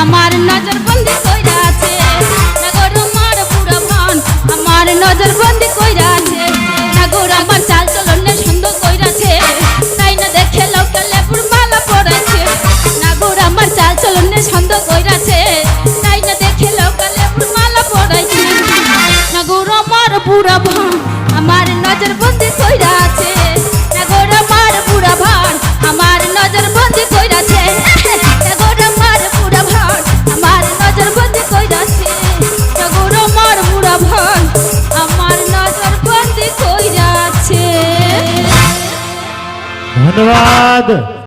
আমার নজর বন্দি কইরা আছে। নগর মার বুড়া ভান আমার নজর বন্দি কইরা আছে। আমার চাল চলনে সুন্দর কইরাছে তাই না দেখে লোকে লেবুর মালা পড়াছে নগর, আমার চাল চলনে সুন্দর কইরাছে তাই না দেখে লোকে লেবুর মালা পড়াইছে নগর, আমার বুড়া ভান আমার নজর বন্দি কইরা বন্দি কইরা আছে ধন্যবাদ